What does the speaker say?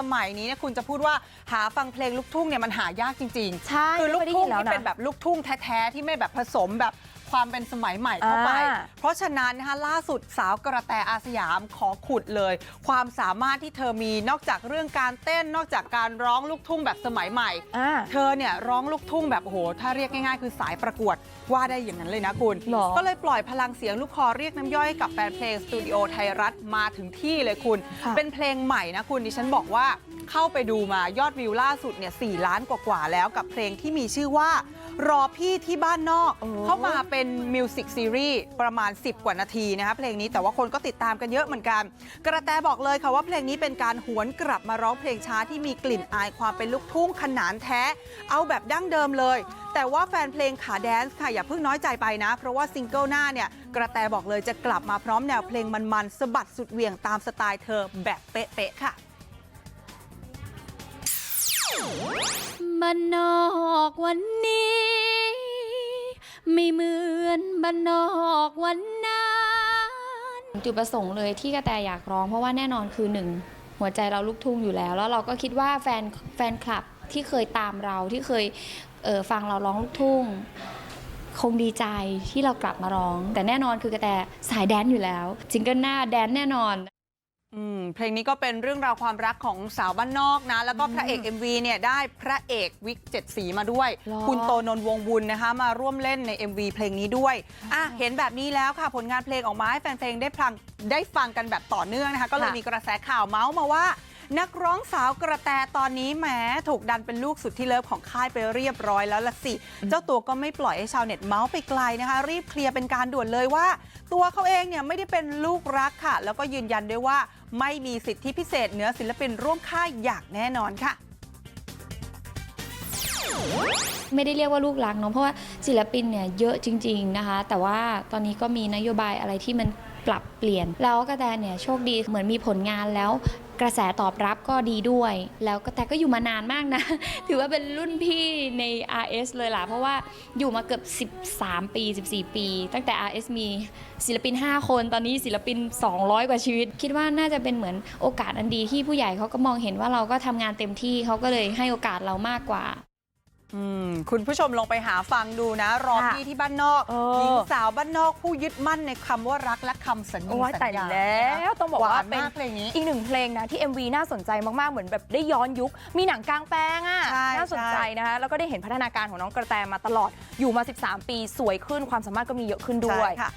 สมัยนี้เนี่ยคุณจะพูดว่าหาฟังเพลงลูกทุ่งเนี่ยมันหายากจริงๆใช่คือลูกไม่ได้ทุ่ยิงนแล้วที่นะเป็นแบบลูกทุ่งแท้ๆที่ไม่แบบผสมแบบ ความเป็นสมัยใหม่เข้าไปอ่าเพราะฉะนั้นนะคะล่าสุดสาวกระแตอาสยามขอขุดเลย ความสามารถที่เธอมีนอกจากเรื่องการเต้นนอกจากการร้องลูกทุ่งแบบสมัยใหม่อ่าเธอเนี่ยร้องลูกทุ่งแบบโอ้โหถ้าเรียกง่ายๆ คือสายประกวดว่าได้อย่างนั้นเลยนะคุณหรอก็เลยปล่อยพลังเสียงลูกคอเรียกน้ำย่อยให้กับแฟนเพลงสตูดิโอไทยรัฐมาถึงที่เลยคุณค่ะเป็นเพลงใหม่นะคุณดิฉันบอกว่า เข้าไปดูมายอดวิวล่าสุดเนี่ย4ล้านกว่าๆแล้วกับเพลงที่มีชื่อว่ารอพี่ที่บ้านนอกโอ้เข้ามาเป็นมิวสิกซีรีส์ประมาณ 10 กว่านาทีนะคะเพลงนี้แต่ว่าคนก็ติดตามกันเยอะเหมือนกัน กระแตบอกเลยค่ะว่าเพลงนี้เป็นการหวนกลับมาร้องเพลงช้าที่มีกลิ่นอายความเป็นลูกทุ่งขนานแท้ เอาแบบดั้งเดิมเลย แต่ว่าแฟนเพลงขาแดนซ์ค่ะอย่าเพิ่งน้อยใจไปนะ เพราะว่าซิงเกิลหน้าเนี่ยกระแตบอกเลยจะกลับมาพร้อมแนวเพลงมันๆสะบัดสุดเหวี่ยงตามสไตล์เธอแบบเป๊ะๆค่ะ บ้านนอกวันนี้ ไม่เหมือนบ้านนอกวันนั้น จุดประสงค์เลยที่กระแตอยากร้องเพราะว่าแน่นอนคือหนึ่งหัวใจเราลูกทุ่งอยู่แล้ว แล้วเราก็คิดว่าแฟนแฟนคลับที่เคยตามเราที่เคยเออฟังเราร้องลูกทุ่ง คงดีใจที่เรากลับมาร้อง แต่แน่นอนคือกระแตสายแดนอยู่แล้วจิงเกิลหน้าแดนแน่นอน เพลงนี้ก็เป็นเรื่องราวความรักของสาวบ้านนอกนะแล้วก็พระเอก MV เนี่ยได้พระเอกวิกเจ็ดสีมาด้วยหรอคุณโตนนท์วงบุญนะคะมาร่วมเล่นใน MV เพลงนี้ด้วยอะเห็นแบบนี้แล้วค่ะผลงานเพลงออกมาให้แฟนเพลงได้ฟังได้ฟังกันแบบต่อเนื่องนะคะก็เลยค่ะมีกระแสข่าวเมาส์มาว่า นักร้องสาวกระแตตอนนี้แหมถูกดันเป็นลูกสุดที่เลิฟของค่ายไปเรียบร้อยแล้วละสิ เจ้าตัวก็ไม่ปล่อยให้ชาวเน็ตเมาส์ไปไกลนะคะ รีบเคลียร์เป็นการด่วนเลยว่า ตัวเขาเองเนี่ยไม่ได้เป็นลูกรักค่ะ แล้วก็ยืนยันด้วยว่าไม่มีสิทธิพิเศษเหนือศิลปินร่วมค่ายอย่างแน่นอนค่ะไม่ได้เรียกว่าลูกรักเนาะเพราะว่าศิลปินเนี่ยเยอะจริง ๆนะคะ แต่ว่าตอนนี้ก็มีนโยบายอะไรที่มัน ปรับเปลี่ยน แล้วกระแตเนี่ยโชคดีเหมือนมีผลงานแล้วกระแสตอบรับก็ดีด้วย แล้วกระแตก็อยู่มานานมากนะ ถือว่าเป็นรุ่นพี่ใน RS เลยล่ะ เพราะว่าอยู่มาเกือบ 13 ปี 14 ปี ตั้งแต่ RS มีศิลปิน 5 คน ตอนนี้ศิลปิน 200 กว่าชีวิต คิดว่าน่าจะเป็นเหมือนโอกาสอันดีที่ผู้ใหญ่เขาก็มองเห็นว่าเราก็ทำงานเต็มที่เขาก็เลยให้โอกาสเรามากกว่า คุณผู้ชมลองไปหาฟังดูนะรอค่ะพี่ที่บ้านนอกเออหญิงสาวบ้านนอกผู้ยึดมั่นในคำว่ารักและคำสัญญาโอ้ยสัแต่ญญาแล้วต้องบอกหวาว่านเป็นมากเพลงนี้อีกหนึ่งเพลงนะที่ MV น่าสนใจมากๆเหมือนแบบได้ย้อนยุค มีหนังกลางแปลงอะใช่น่าสนใจใช่นะคะแล้วก็ได้เห็นพัฒนาการของน้องกระแตมาตลอดอยู่มา 13 ปีสวยขึ้นความสามารถก็มีเยอะขึ้นด้วยใช่ค่ะ